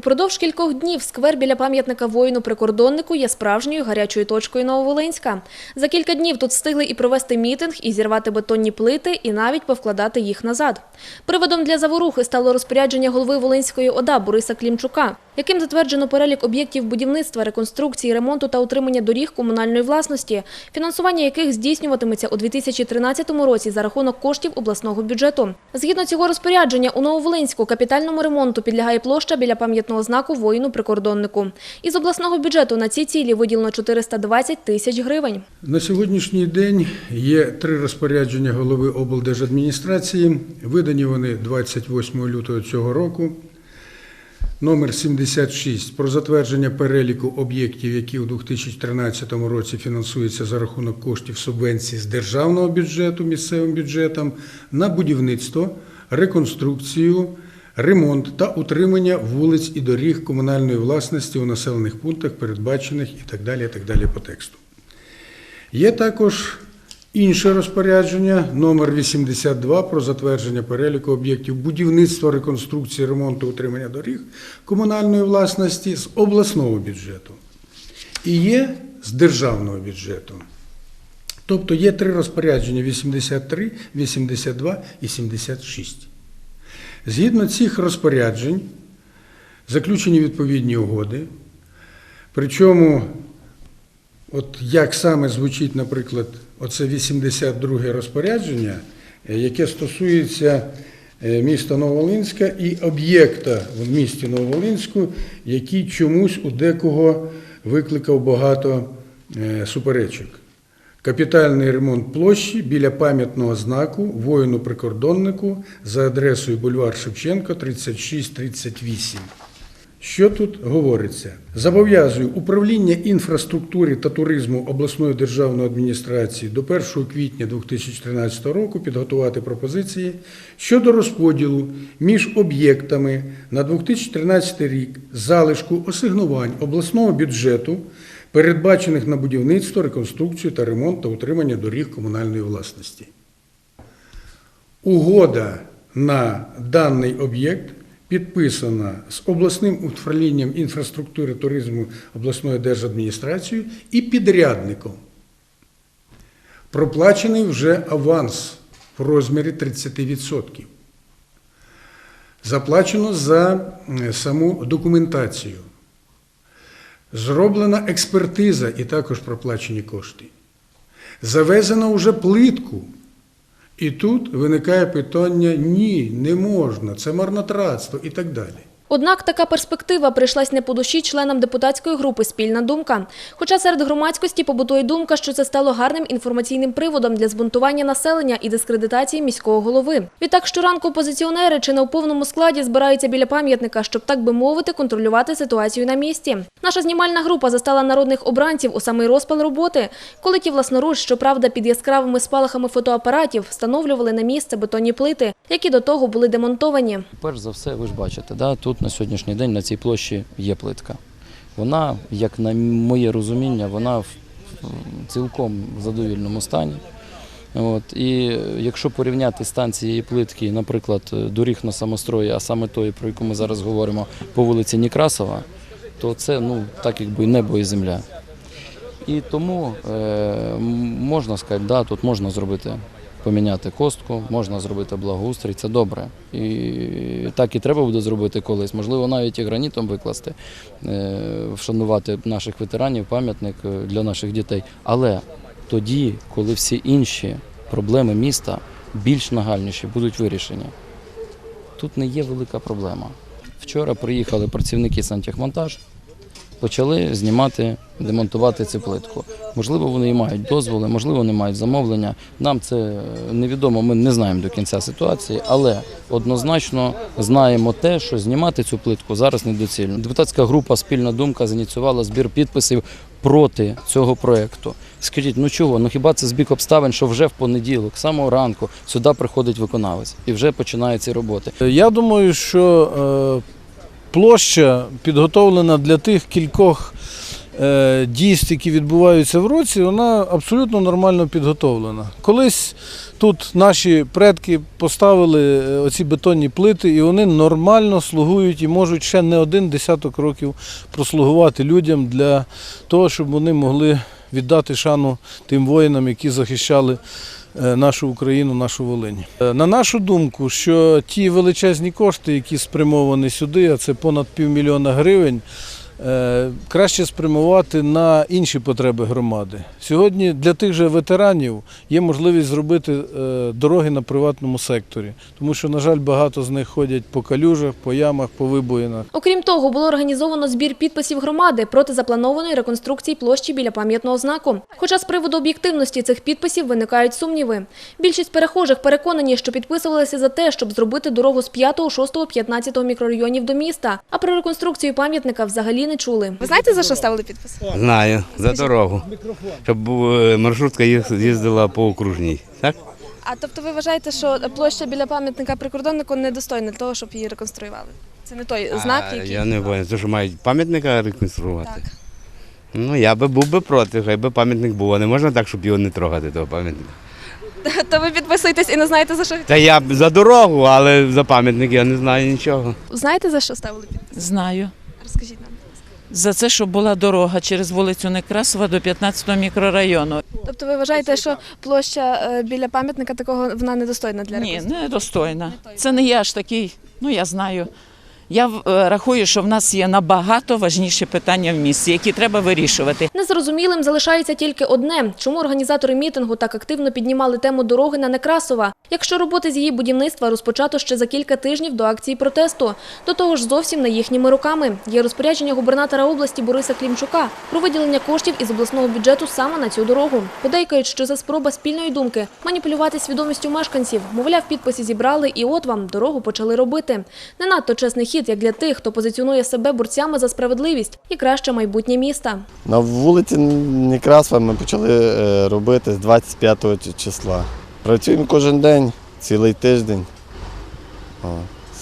Упродовж кількох днів сквер біля пам'ятника воїну-прикордоннику є справжньою гарячою точкою Нововолинська. За кілька днів тут встигли і провести мітинг, і зірвати бетонні плити, і навіть повкладати їх назад. Приводом для заворухи стало розпорядження голови Волинської ОДА Бориса Клімчука, яким затверджено перелік об'єктів будівництва, реконструкції, ремонту та утримання доріг комунальної власності, фінансування яких здійснюватиметься у 2013 році за рахунок коштів обласного бюджету. Згідно цього розпорядження, у Нововолинську капітальному ремонту підлягає площа біля пам'ятного знаку воїну-прикордоннику. Із обласного бюджету на ці цілі виділено 420 тисяч гривень. На сьогоднішній день є три розпорядження голови облдержадміністрації. Видані вони 28 лютого цього року. Номер 76 про затвердження переліку об'єктів, які у 2013 році фінансуються за рахунок коштів субвенції з державного бюджету місцевим бюджетам на будівництво, реконструкцію, ремонт та утримання вулиць і доріг комунальної власності у населених пунктах, передбачених і так далі, і так далі по тексту. Є також інше розпорядження номер 82 про затвердження переліку об'єктів будівництва, реконструкції, ремонту, утримання доріг комунальної власності з обласного бюджету. І є з державного бюджету. Тобто є три розпорядження 83, 82 і 76. Згідно цих розпоряджень заключені відповідні угоди. Причому От як саме звучить, наприклад, оце 82 розпорядження, е, яке стосується е, міста Нововолинська і об'єкта в місті Нововолинську, який чомусь у декого викликав багато е, суперечок. Капітальний ремонт площі біля пам'ятного знаку воїну-прикордоннику за адресою бульвар Шевченко 3638. Що тут говориться? Зобов'язую управління інфраструктури та туризму обласної державної адміністрації до 1 квітня 2013 року підготувати пропозиції щодо розподілу між об'єктами на 2013 рік залишку асигнувань обласного бюджету, передбачених на будівництво, реконструкцію та ремонт та утримання доріг комунальної власності. Угода на даний об'єкт підписана з обласним управлінням інфраструктури туризму обласної держадміністрації і підрядником. Проплачений вже аванс в розмірі 30%. Заплачено за саму документацію. Зроблена експертиза і також проплачені кошти. Завезено вже плитку. І тут виникає питання: ні, не можна, це марнотратство і так далі. Однак така перспектива прийшлась не по душі членам депутатської групи Спільна думка. Хоча серед громадськості побутує думка, що це стало гарним інформаційним приводом для збунтування населення і дискредитації міського голови. Відтак щоранку опозиціонери чи не у повному складі збираються біля пам'ятника, щоб так би мовити контролювати ситуацію на місці. Наша знімальна група застала народних обранців у самий розпал роботи, коли ті власноруч, щоправда, під яскравими спалахами фотоапаратів встановлювали на місце бетонні плити, які до того були демонтовані. Перш за все, ви ж бачите, да, тут на сьогоднішній день на цій площі є плитка. Вона, як на моє розуміння, вона в цілком задовільному стані. От, і якщо порівняти стан цієї плитки, наприклад, доріг на самострої, а саме тої, про яку ми зараз говоримо, по вулиці Некрасова, то це ну, так якби небо і земля. І тому е, можна сказати, да, тут можна зробити, поміняти костку, можна зробити благоустрій, це добре. І так і треба буде зробити колись. Можливо, навіть і гранітом викласти, е, вшанувати наших ветеранів, пам'ятник е, для наших дітей. Але тоді, коли всі інші проблеми міста більш нагальніші будуть вирішені. Тут не є велика проблема. Вчора приїхали працівники сантехмонтаж, почали знімати, демонтувати цю плитку. Можливо, вони і мають дозволи, можливо, не мають замовлення. Нам це е, невідомо, ми не знаємо до кінця ситуації, але однозначно знаємо те, що знімати цю плитку зараз недоцільно. Депутатська група Спільна думка зініціювала збір підписів проти цього проекту. Скажіть, ну чого? Ну хіба це збіг обставин, що вже в понеділок, самого ранку, сюди приходить виконавець і вже починає ці роботи. Я думаю, що е, площа підготовлена для тих кількох дійств, які відбуваються в році, вона абсолютно нормально підготовлена. Колись тут наші предки поставили е, оці бетонні плити, і вони нормально слугують і можуть ще не один десяток років прослугувати людям для того, щоб вони могли віддати шану тим воїнам, які захищали е, нашу Україну, нашу Волинь. Е, На нашу думку, що ті величезні кошти, які спрямовані сюди, а це понад півмільйона гривень, е, краще спрямувати на інші потреби громади. Сьогодні для тих же ветеранів є можливість зробити е, дороги на приватному секторі, тому що, на жаль, багато з них ходять по калюжах, по ямах, по вибоїнах. Окрім того, було організовано збір підписів громади проти запланованої реконструкції площі біля пам'ятного знаку. Хоча з приводу об'єктивності цих підписів виникають сумніви. Більшість перехожих переконані, що підписувалися за те, щоб зробити дорогу з 5, 6, 15 мікрорайонів до міста. А про реконструкцію пам'ятника взагалі не чули. Ви знаєте, за що ставили підпис? Знаю, за дорогу. Щоб е, маршрутка їздила по окружній. Так? А тобто ви вважаєте, що площа біля пам'ятника прикордоннику недостойна того, щоб її реконструювали? Це не той знак, А, який Я не знаю, це що мають пам'ятника реконструвати. так. Ну, я би був би проти, хай би пам'ятник був. А не можна так, щоб його не трогати, того пам'ятника. То ви підписуєтесь і не знаєте за що. Та я б за дорогу, але за пам'ятник я не знаю нічого. Знаєте за що ставили підпис? Знаю. Розкажіть нам. За це, що була дорога через вулицю Некрасова до 15-го мікрорайону. Тобто ви вважаєте, що площа е, біля пам'ятника такого вона недостойна для Ні, реконструкції? недостойна. Це не я ж такий, ну я знаю. Я е, рахую, що в нас є набагато важніші питання в місті, які треба вирішувати. Незрозумілим залишається тільки одне: чому організатори мітингу так активно піднімали тему дороги на Некрасова, якщо роботи з її будівництва розпочато ще за кілька тижнів до акції протесту. До того ж, зовсім не їхніми руками. Є розпорядження губернатора області Бориса Клімчука про виділення коштів із обласного бюджету саме на цю дорогу. Подейкають, що це спроба спільної думки маніпулювати свідомістю мешканців. Мовляв, підписи зібрали, і от вам дорогу почали робити. Не надто чесний хід, як для тих, хто позиціонує себе борцями за справедливість і краще майбутнє міста. На вулиці Некрасова ми почали е, робити з 25 числа. Працюємо кожен день, цілий тиждень.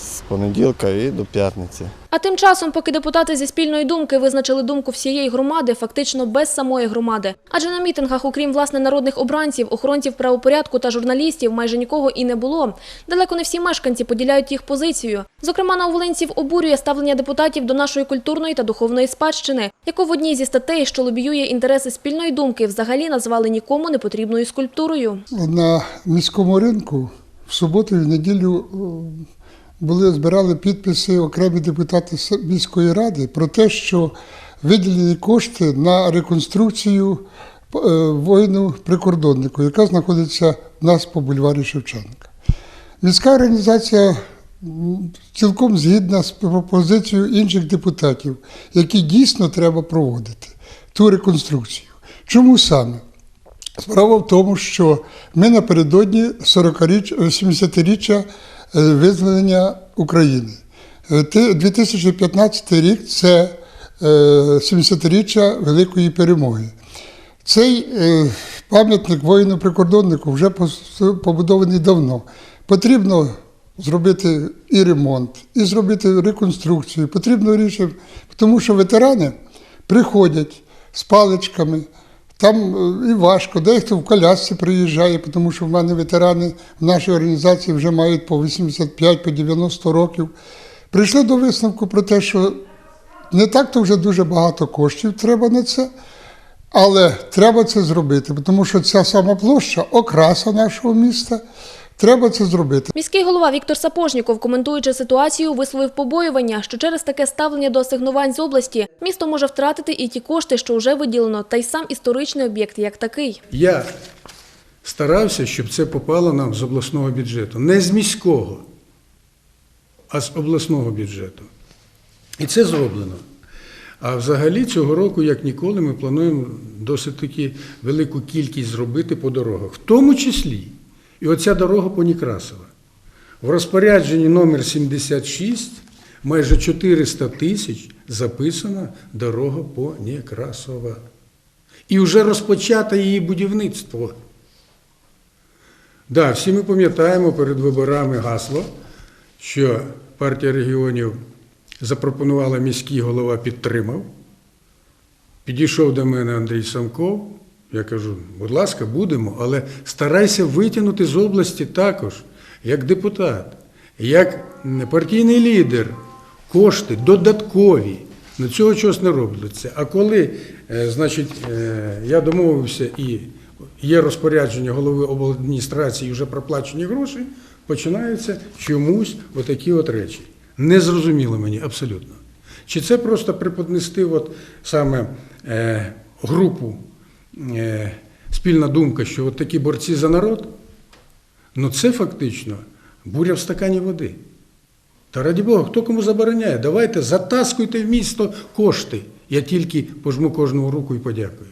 З понеділка і до п'ятниці. А тим часом, поки депутати зі спільної думки визначили думку всієї громади, фактично без самої громади. Адже на мітингах, окрім власне народних обранців, охоронців правопорядку та журналістів, майже нікого і не було. Далеко не всі мешканці поділяють їх позицію. Зокрема, нововолинців обурює ставлення депутатів до нашої культурної та духовної спадщини, яку в одній зі статей, що лобіює інтереси спільної думки, взагалі назвали нікому не потрібною скульптурою. на міському ринку в суботу і в неділю е, були збирали підписи окремі депутати міської ради про те, що виділені кошти на реконструкцію е, воїну прикордоннику, яка знаходиться в нас по бульварі Шевченка. Міська організація цілком згідна з пропозицією інших депутатів, які дійсно треба проводити ту реконструкцію. Чому саме? Справа в тому, що ми напередодні 40-річ, 70-річчя е, визволення України. Е, 2015 рік це е, 70-річчя Великої перемоги. Цей е, пам'ятник воїну-прикордоннику вже побудований давно. Потрібно зробити і ремонт, і зробити реконструкцію. Потрібно рішення, тому що ветерани приходять з паличками. Там е, і важко, дехто в колясці приїжджає, тому що в мене ветерани в нашій організації вже мають по 85, по 90 років. Прийшли до висновку про те, що не так то вже дуже багато коштів треба на це, але треба це зробити, тому що ця сама площа окраса нашого міста. Треба це зробити. Міський голова Віктор Сапожніков, коментуючи ситуацію, висловив побоювання, що через таке ставлення до асигнувань з області місто може втратити і ті кошти, що вже виділено, та й сам історичний об'єкт як такий. Я старався, щоб це попало нам з обласного бюджету. Не з міського, а з обласного бюджету. І це зроблено. А взагалі цього року, як ніколи, ми плануємо досить таки велику кількість зробити по дорогах, в тому числі і оця дорога по Некрасова. В розпорядженні номер 76 майже 400 тисяч записана дорога по Некрасова. І вже розпочато її будівництво. Да, всі ми пам'ятаємо перед виборами гасло, що партія регіонів запропонувала міський голова підтримав. Підійшов до мене Андрій Самков. Я кажу, будь ласка, будемо, але старайся витягнути з області також, як депутат, як партійний лідер, кошти додаткові. На цього чогось не робиться. А коли, е, значить, е, я домовився і є розпорядження голови обладміністрації, вже проплачені гроші, починаються чомусь отакі от речі. Незрозуміло мені абсолютно. Чи це просто преподнести от саме е, групу спільна думка, що от такі борці за народ? Ну це фактично буря в стакані води. Та раді Бога, хто кому забороняє? Давайте затаскуйте в місто кошти. Я тільки пожму кожного руку і подякую.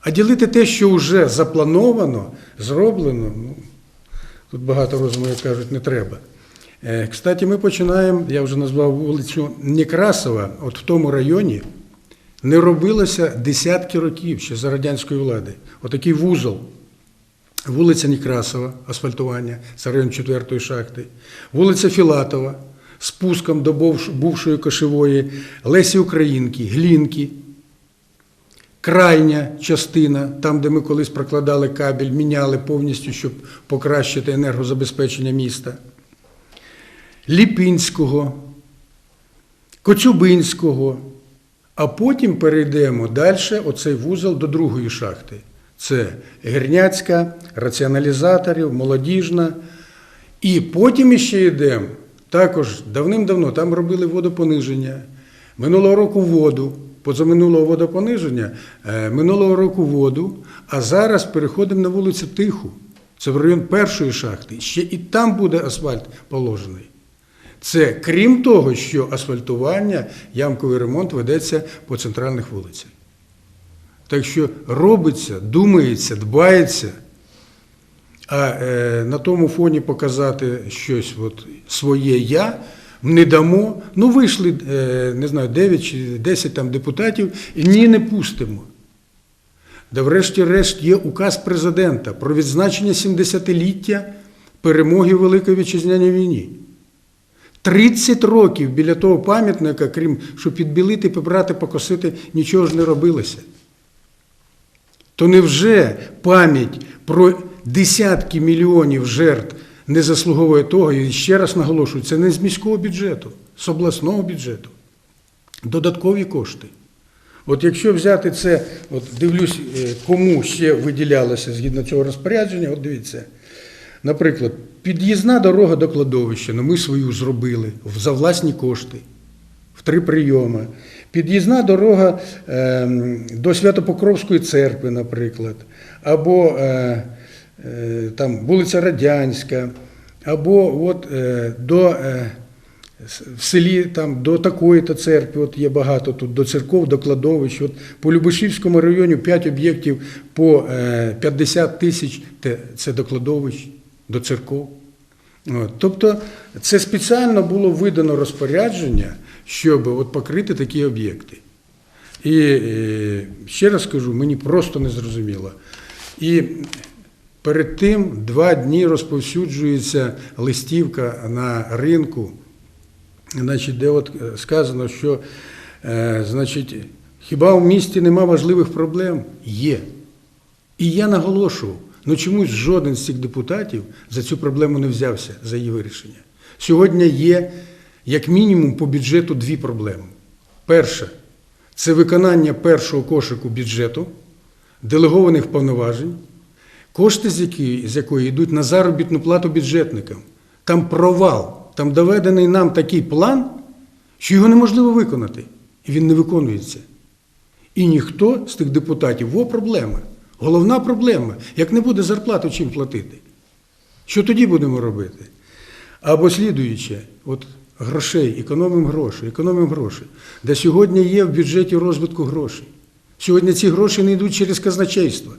А ділити те, що вже заплановано, зроблено, ну, тут багато розуму, як кажуть, не треба. Е, Кстати, ми починаємо, я вже назвав вулицю Некрасова, от в тому районі не робилося десятки років ще за радянської влади. Отакий вузол. Вулиця Некрасова, асфальтування, це район 4-ї шахти, вулиця Філатова, спуском до бувшої кошевої, Лесі Українки, Глінки, крайня частина, там, де ми колись прокладали кабель, міняли повністю, щоб покращити енергозабезпечення міста, Ліпінського, Коцюбинського, а потім перейдемо далі, оцей вузол до другої шахти. Це Герняцька, раціоналізаторів, молодіжна. І потім іще йдемо. Також давним-давно там робили водопониження. Минулого року воду, позаминулого водопониження, е, минулого року воду, а зараз переходимо на вулицю Тиху. Це в район першої шахти. Ще і там буде асфальт положений. Це крім того, що асфальтування, ямковий ремонт ведеться по центральних вулицях. Так що робиться, думається, дбається. А е, на тому фоні показати щось от, своє я не дамо. Ну, вийшли, е, не знаю, 9 чи 10 там депутатів, і ні, не пустимо. Да врешті-решт є указ президента про відзначення 70-ліття перемоги в Великій Вітчизняній війні. 30 років біля того пам'ятника, крім що підбілити, побрати, покосити, нічого ж не робилося. То невже пам'ять про десятки мільйонів жертв не заслуговує того, і ще раз наголошую, це не з міського бюджету, з обласного бюджету. Додаткові кошти. От якщо взяти це, от дивлюсь, е, кому ще виділялося згідно цього розпорядження, от дивіться. Наприклад, під'їзна дорога до кладовища, ну ми свою зробили за власні кошти, в три прийоми. Під'їзна дорога е, до Святопокровської церкви, наприклад, або е, е, там вулиця Радянська, або от, е, до, в селі там, до такої-то церкви, от є багато тут, до церков, до кладовищ. От, по Любешівському районі 5 об'єктів по е, 50 тисяч це до кладовищ, до церков. Тобто це спеціально було видано розпорядження, щоб от покрити такі об'єкти. І е, ще раз кажу, мені просто не зрозуміло. І перед тим два дні розповсюджується листівка на ринку, значить, де от е, сказано, що е, значить, хіба в місті нема важливих проблем? Є. І я наголошував, ну чомусь жоден з цих депутатів за цю проблему не взявся за її вирішення. Сьогодні є, як мінімум, по бюджету дві проблеми. Перша це виконання першого кошику бюджету, делегованих повноважень, кошти з якої, з якої йдуть на заробітну плату бюджетникам. Там провал, там доведений нам такий план, що його неможливо виконати. І він не виконується. І ніхто з тих депутатів, во проблема. Головна проблема. Як не буде зарплату чим платити? Що тоді будемо робити? Або слідуюче, от грошей, економимо гроші, економимо гроші. Де сьогодні є в бюджеті розвитку грошей. Сьогодні ці гроші не йдуть через казначейство.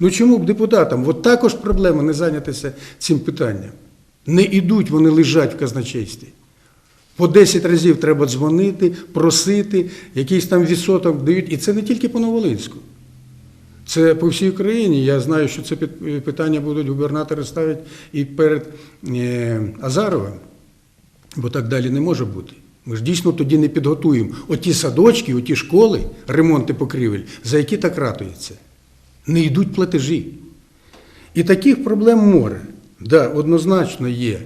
Ну чому б депутатам? От також проблема не зайнятися цим питанням. Не йдуть, вони лежать в казначействі. По 10 разів треба дзвонити, просити, якийсь там відсоток дають. І це не тільки по Новолинську. Це по всій Україні. Я знаю, що це питання будуть губернатори ставити і перед е, Азаровим, бо так далі не може бути. Ми ж дійсно тоді не підготуємо оті садочки, оті школи, ремонти покрівель, за які так ратується. Не йдуть платежі. І таких проблем море. Да, однозначно є.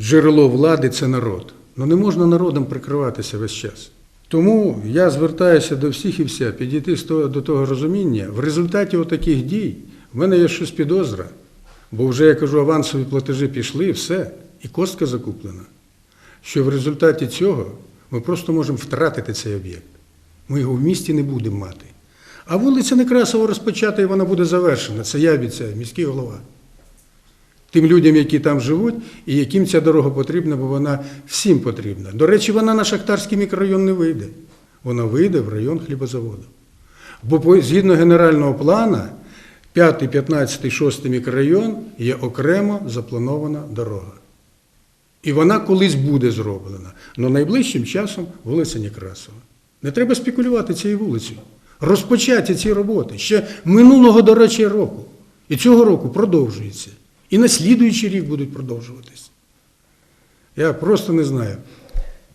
Джерело влади це народ. Ну не можна народом прикриватися весь час. Тому я звертаюся до всіх і вся, підійти до того розуміння. В результаті отаких дій в мене є щось підозра, бо вже я кажу, авансові платежі пішли, все, і костка закуплена. Що в результаті цього ми просто можемо втратити цей об'єкт. Ми його в місті не будемо мати. А вулиця Некрасова розпочата і вона буде завершена. Це я обіцяю, міський голова. Тим людям, які там живуть, і яким ця дорога потрібна, бо вона всім потрібна. До речі, вона на Шахтарський мікрорайон не вийде. Вона вийде в район хлібозаводу. Бо згідно генерального плану, 5, 15, 6 мікрорайон є окремо запланована дорога. І вона колись буде зроблена. Але найближчим часом вулиця Некрасова. Не треба спекулювати цією вулицею. Розпочаті ці роботи ще минулого, до речі, року. І цього року продовжується. І на слідуючий рік будуть продовжуватись. Я просто не знаю,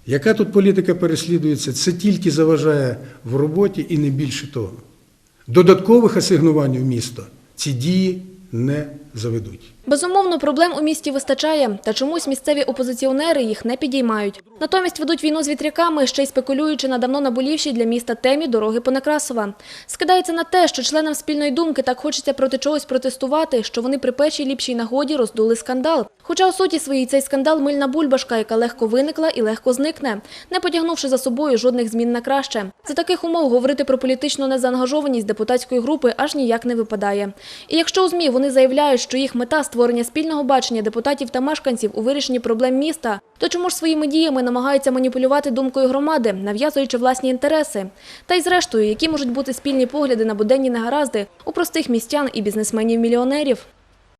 яка тут політика переслідується, це тільки заважає в роботі і не більше того. Додаткових асигнувань в місто ці дії не заведуть. Безумовно, проблем у місті вистачає, та чомусь місцеві опозиціонери їх не підіймають. Натомість ведуть війну з вітряками, ще й спекулюючи на давно наболівшій для міста темі дороги по Некрасова. Скидається на те, що членам спільної думки так хочеться проти чогось протестувати, що вони при першій ліпшій нагоді роздули скандал. Хоча у суті своїй цей скандал мильна бульбашка, яка легко виникла і легко зникне, не потягнувши за собою жодних змін на краще. За таких умов говорити про політичну незаангажованість депутатської групи аж ніяк не випадає. І якщо у ЗМІ вони заявляють, що їх мета створення спільного бачення депутатів та мешканців у вирішенні проблем міста, то чому ж своїми діями намагаються маніпулювати думкою громади, нав'язуючи власні інтереси? Та й зрештою, які можуть бути спільні погляди на буденні негаразди у простих містян і бізнесменів-мільйонерів?